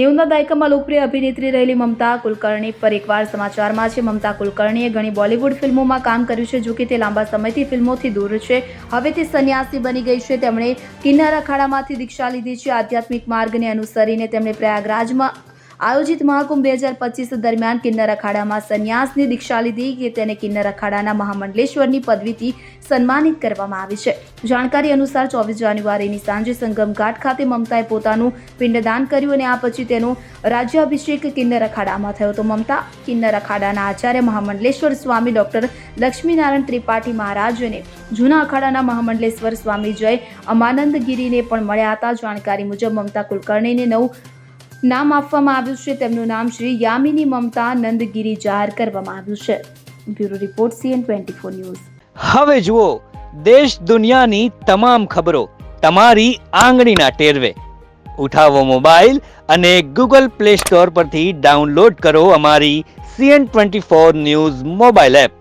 નેવુંના દાયકામાં લોકપ્રિય અભિનેત્રી રહેલી મમતા કુલકર્ણી પર એકવાર સમાચારમાં છે. મમતા કુલકર્ણીએ ઘણી બોલિવૂડ ફિલ્મોમાં કામ કર્યું છે. જો કે તે લાંબા સમયથી ફિલ્મોથી દૂર છે. હવે તે સંન્યાસી બની ગઈ છે. તેમણે કિનારા અખાડામાંથી દીક્ષા લીધી છે. આધ્યાત્મિક માર્ગને અનુસરીને તેમણે પ્રયાગરાજમાં આયોજિત મહાકુંભ બે હજાર પચીસ દરમિયાન કિન્નર અખાડામાં સંન્યાસની દીક્ષા લીધી કે તેને કિન્નર અખાડાના મહામંડલેશ્વરની પદવીથી સન્માનિત કરવામાં આવી છે. જાણકારી અનુસાર ચોવીસ જાન્યુઆરીની સાંજે સંગમ ઘાટ ખાતે મમતાએ પોતાનું પિંડદાન કર્યું અને આ પછી તેનો રાજ્યાભિષેક કિન્નર અખાડામાં થયો તો મમતા કિન્નર અખાડાના આચાર્ય મહામંડલેશ્વર સ્વામી ડોક્ટર લક્ષ્મીનારાયણ ત્રિપાઠી મહારાજ અને જૂના અખાડાના મહામંડલેશ્વર સ્વામી જય અમાનંદ ગિરીને પણ મળ્યા હતા. જાણકારી મુજબ મમતા કુલકર્ણીને નવું નામ આપવામાં આવ્યું છે. તેમનું નામ શ્રી યામિની મમતા નંદગીરી જાહેર કરવામાં આવ્યું છે. Bureau report CN twenty four news. હવે જુઓ, દેશ દુનિયાની તમામ ખબરો તમારી આંગળીના ટેરવે. ઉઠાવો મોબાઈલ અને ગૂગલ પ્લે સ્ટોર પરથી ડાઉનલોડ કરો અમારી CN twenty four news mobile app.